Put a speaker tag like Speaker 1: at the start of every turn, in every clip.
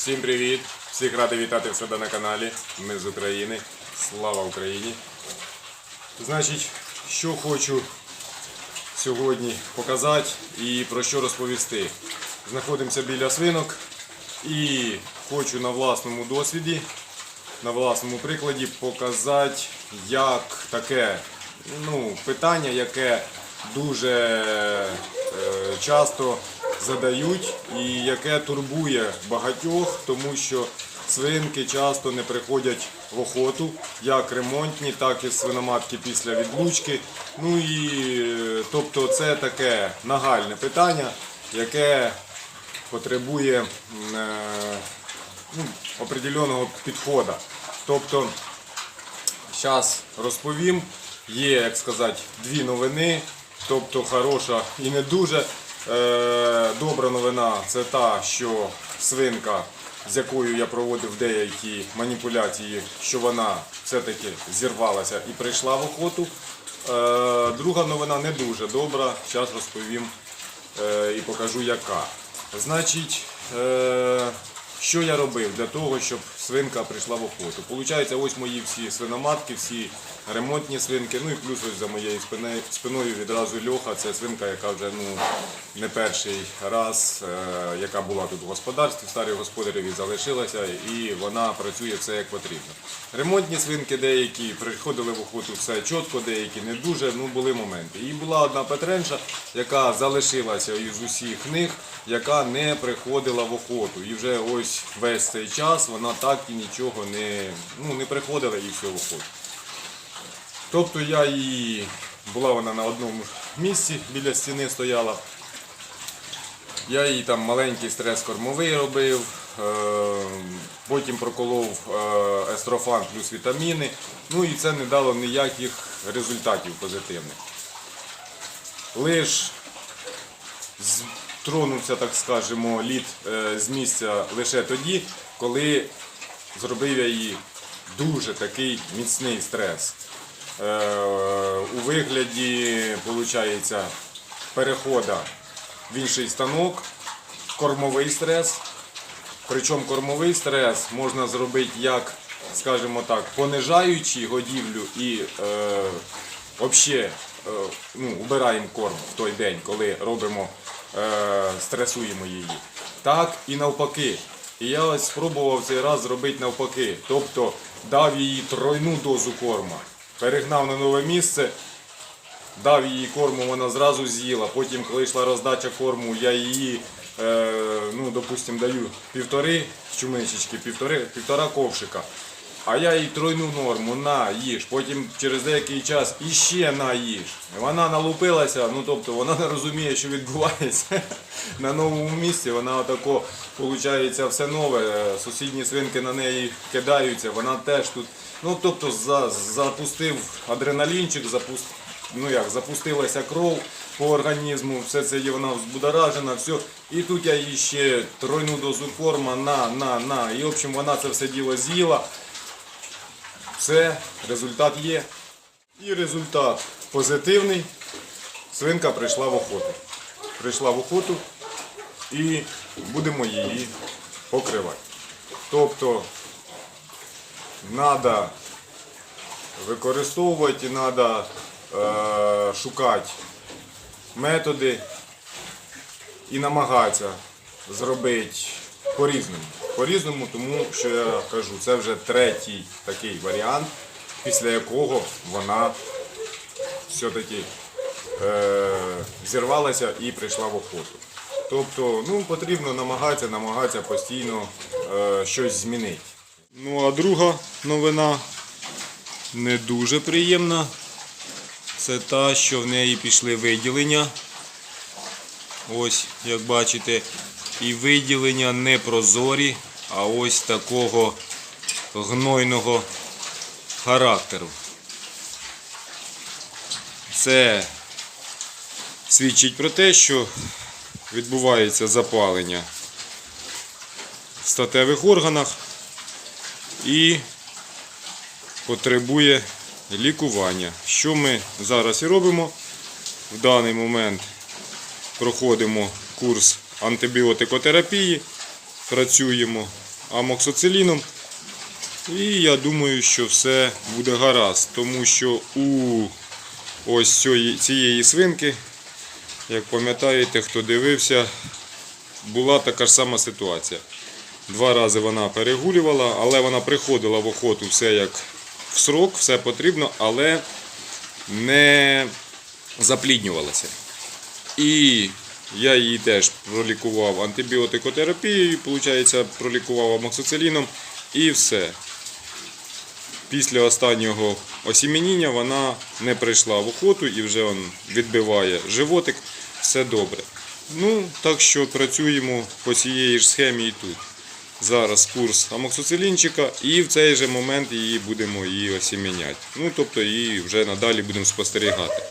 Speaker 1: Всім привіт! Всіх радий вітати в себе на каналі. Ми з України. Слава Україні! Значить, що хочу сьогодні показати і про що розповісти. Знаходимося біля свинок і хочу на власному досвіді, на власному прикладі показати, як таке ну, питання, яке дуже е, часто задають і яке турбує багатьох, тому що свинки часто не приходять в охоту, як ремонтні, так і свиноматки після відлучки. Ну і е, тобто це таке нагальне питання, яке потребує е, ну, определеного підходу. Тобто, зараз розповім. Є, як сказати, дві новини, тобто хороша і не дуже. Е, добра новина це та, що свинка, з якою я проводив деякі маніпуляції, що вона все-таки зірвалася і прийшла в охоту. Е, друга новина не дуже добра, зараз розповім е, і покажу яка. Значить, що я робив для того, щоб свинка прийшла в охоту? Получається, ось мої всі свиноматки, всі ремонтні свинки. Ну і плюс ось за моєю спиною відразу льоха. Це свинка, яка вже ну, не перший раз, е, яка була тут в господарстві, старі господарів і залишилася, і вона працює все як потрібно. Ремонтні свинки деякі приходили в охоту все чітко, деякі не дуже, ну були моменти. І була одна Петренша, яка залишилася із усіх них, яка не приходила в охоту. І вже ось весь цей час вона так і нічого не, ну, не приходила і все в охоту. Тобто я її, була вона на одному місці, біля стіни стояла. Я їй там маленький стрес кормовий робив, е, потім проколов е, естрофан плюс вітаміни. Ну і це не дало ніяких результатів позитивних. Лиш тронувся, так скажемо, лід е, з місця лише тоді, коли зробив я їй дуже такий міцний стрес. Е, у вигляді, виходить, переходу в інший станок, кормовий стрес. Причому кормовий стрес можна зробити як, скажімо так, понижаючи годівлю і е, взагалі е, ну, убираємо корм в той день, коли робимо, стресуємо її. Так і навпаки. І я ось спробував цей раз зробити навпаки. Тобто дав їй тройну дозу корма, перегнав на нове місце, дав їй корму, вона зразу з'їла. Потім, коли йшла роздача корму, я її, е, ну, допустим, даю півтори чумичечки, півтори, півтора ковшика. А я їй тройну норму, на, їж. Потім через деякий час іще на їж. Вона налупилася, ну тобто вона не розуміє, що відбувається. На новому місці вона отако, виходить, все нове. Сусідні свинки на неї кидаються, вона теж тут. Ну тобто за, запустив адреналінчик, запустив ну як, запустилася кров по організму, все це є вона взбудоражена, все. І тут я їй ще тройну дозу корма на, на, на. І в общем вона це все діло з'їла. Все, результат є. І результат позитивний. Свинка прийшла в охоту. Прийшла в охоту і будемо її покривати. Тобто треба використовувати, треба е, шукати методи і намагатися зробити по-різному. По-різному, тому що я кажу, це вже третій такий варіант, після якого вона все-таки е, зірвалася і прийшла в охоту. Тобто ну, потрібно намагатися, намагатися постійно е, щось змінити. Ну а друга новина не дуже приємна. Це та, що в неї пішли виділення. Ось, як бачите, і виділення не прозорі, а ось такого гнойного характеру. Це свідчить про те, що відбувається запалення в статевих органах і потребує лікування. Що ми зараз і робимо? В даний момент проходимо курс антибіотикотерапії, працюємо амоксоциліном. І я думаю, що все буде гаразд, тому що у ось цієї, свинки, як пам'ятаєте, хто дивився, була така ж сама ситуація. Два рази вона перегулювала, але вона приходила в охоту все як в срок, все потрібно, але не запліднювалася. І я її теж пролікував антибіотикотерапією, виходить, пролікував амоксициліном і все. Після останнього осіменіння вона не прийшла в охоту і вже он відбиває животик, все добре. Ну, так що працюємо по цієї ж схемі і тут. Зараз курс амоксицилінчика і в цей же момент її будемо її осіміняти. Ну, тобто її вже надалі будемо спостерігати.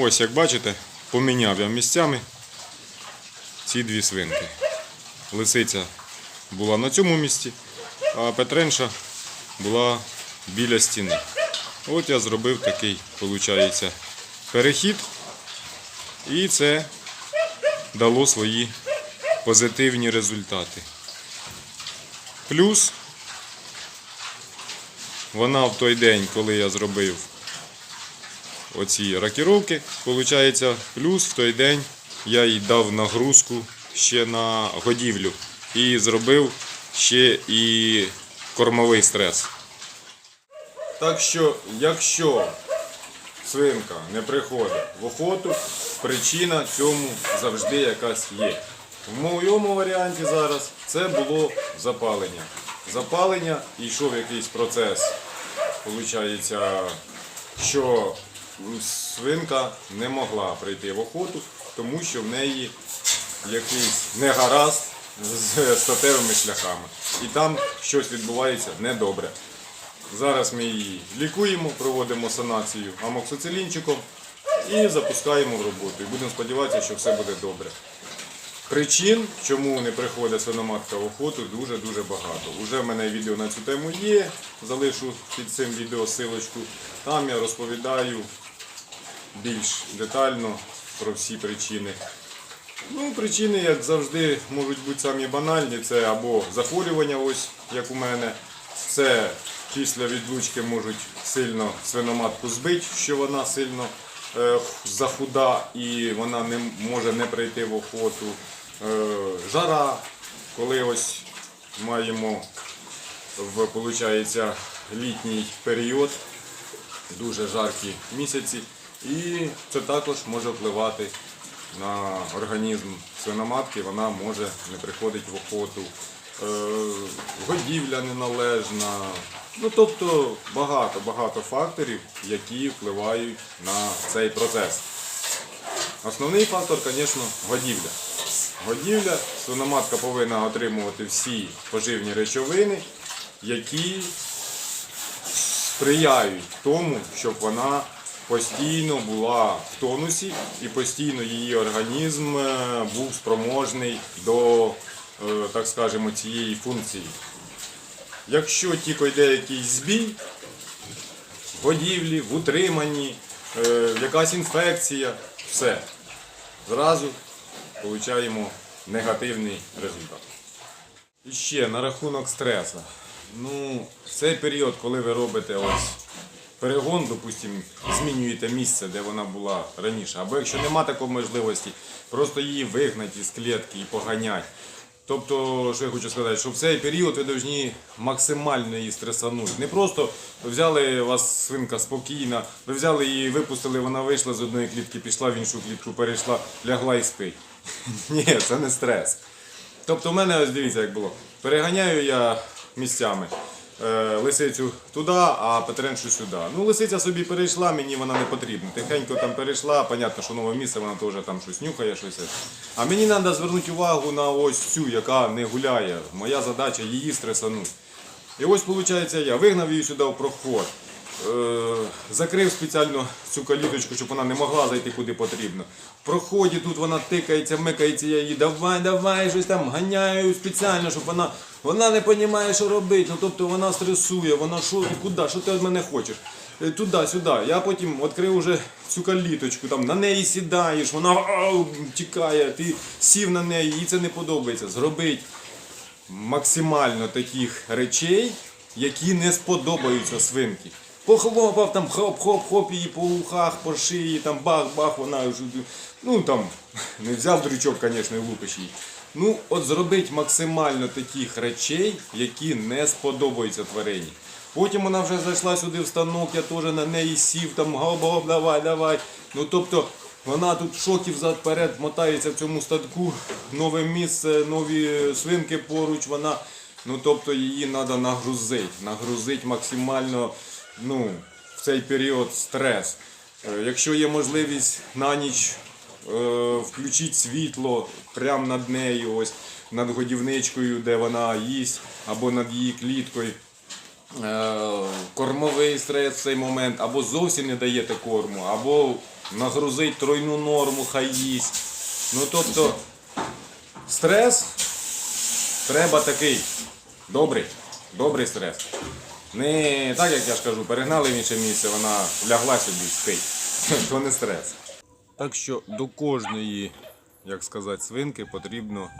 Speaker 1: Ось як бачите, поміняв я місцями ці дві свинки. Лисиця була на цьому місці, а Петренша була біля стіни. От я зробив такий, виходить, перехід. І це дало свої позитивні результати. Плюс вона в той день, коли я зробив оці рокіровки, виходить, плюс в той день я їй дав нагрузку ще на годівлю і зробив ще і кормовий стрес. Так що, якщо свинка не приходить в охоту, причина цьому завжди якась є. В моєму варіанті зараз це було запалення. Запалення йшов якийсь процес. Получається, що свинка не могла прийти в охоту, тому що в неї якийсь негаразд з статевими шляхами. І там щось відбувається недобре. Зараз ми її лікуємо, проводимо санацію амоксицилінчиком і запускаємо в роботу. І будемо сподіватися, що все буде добре. Причин, чому не приходить свиноматка в охоту, дуже-дуже багато. Уже в мене відео на цю тему є. Залишу під цим відео силочку. Там я розповідаю більш детально про всі причини. Ну, причини, як завжди, можуть бути самі банальні. Це або захворювання, ось як у мене. Це після відлучки можуть сильно свиноматку збити, що вона сильно е, захуда і вона не може не прийти в охоту. Е, жара, коли ось маємо в, получається, літній період, дуже жаркі місяці, і це також може впливати на організм свиноматки, вона може не приходити в охоту, е, годівля неналежна. Ну, тобто багато-багато факторів, які впливають на цей процес. Основний фактор, звісно, годівля. Годівля, свиноматка повинна отримувати всі поживні речовини, які сприяють тому, щоб вона постійно була в тонусі і постійно її організм е, був спроможний до, е, так скажемо, цієї функції. Якщо тільки йде якийсь збій в годівлі, в утриманні, е, якась інфекція, все. Зразу отримуємо негативний результат. І ще на рахунок стресу. Ну, в цей період, коли ви робите ось перегон, допустимо, змінюєте місце, де вона була раніше, або якщо нема такої можливості, просто її вигнати з клітки і поганять. Тобто, що я хочу сказати, що в цей період ви повинні максимально її стресанути. Не просто взяли вас свинка спокійна, ви взяли її, випустили, вона вийшла з одної клітки, пішла в іншу клітку, перейшла, лягла і спить. Ні, це не стрес. Тобто в мене ось дивіться, як було. Переганяю я місцями. Е, Лисицю туди, а Петреншу сюди. Ну, лисиця собі перейшла, мені вона не потрібна. Тихенько там перейшла, понятно, що нове місце, вона теж там щось нюхає, щось. А мені треба звернути увагу на ось цю, яка не гуляє. Моя задача її стресанути. І ось виходить, я вигнав її сюди в проход. Е, закрив спеціально цю каліточку, щоб вона не могла зайти куди потрібно. В тут вона тикається, микається, я її давай, давай, щось там ганяю спеціально, щоб вона, вона не розуміє, що робити. Ну, тобто вона стресує, вона що, куди, що ти від мене хочеш? Е, Туди, сюди. Я потім відкрив уже цю каліточку, там на неї сідаєш, вона ау, тікає, ти сів на неї, їй це не подобається. Зробить максимально таких речей, які не сподобаються свинки. Похлопав там хоп-хоп-хоп її по ухах, по шиї, там бах-бах, вона ну там не взяв дрючок, звісно, і лупиш її. Ну, от зробить максимально таких речей, які не сподобаються тварині. Потім вона вже зайшла сюди в станок, я теж на неї сів, там гоп-гоп, давай, давай. Ну тобто вона тут шоків вперед мотається в цьому статку, нове місце, нові свинки поруч, вона. Ну тобто її треба нагрузити, нагрузити максимально ну, в цей період стрес. Е, Якщо є можливість на ніч е, включити світло прямо над нею, ось над годівничкою, де вона їсть, або над її кліткою. Е, Кормовий стрес в цей момент, або зовсім не даєте корму, або нагрузить тройну норму, хай їсть. Ну тобто стрес треба такий добрий, добрий стрес. Не так, як я ж кажу, перегнали в інше місце, вона влягла собі спить. То не стрес. Так що до кожної, як сказати, свинки потрібно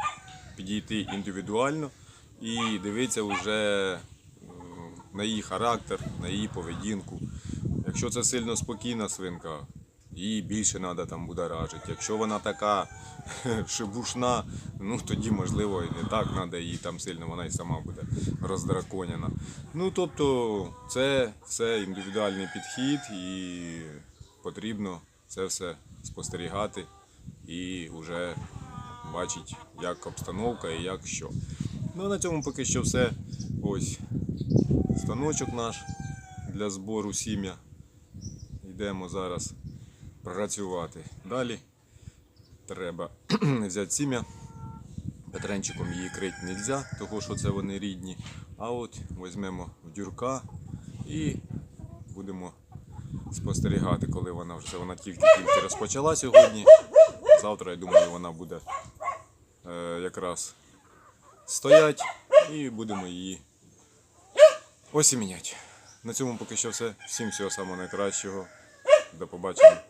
Speaker 1: підійти індивідуально і дивитися вже на її характер, на її поведінку. Якщо це сильно спокійна свинка, її більше треба там будоражити. Якщо вона така шибушна, ну тоді можливо і не так треба її там сильно, вона і сама буде роздраконяна. Ну тобто це все індивідуальний підхід і потрібно це все спостерігати і вже бачити, як обстановка і як що. Ну а на цьому поки що все. Ось станочок наш для збору сім'я. Йдемо зараз працювати. Далі треба взяти сім'я. Петренчиком її крити не можна, тому що це вони рідні. А от візьмемо дюрка і будемо спостерігати, коли вона вже вона тільки-тільки розпочала сьогодні. Завтра, я думаю, вона буде е, якраз стоять і будемо її осіміняти. На цьому поки що все. Всім всього самого найкращого. До побачення.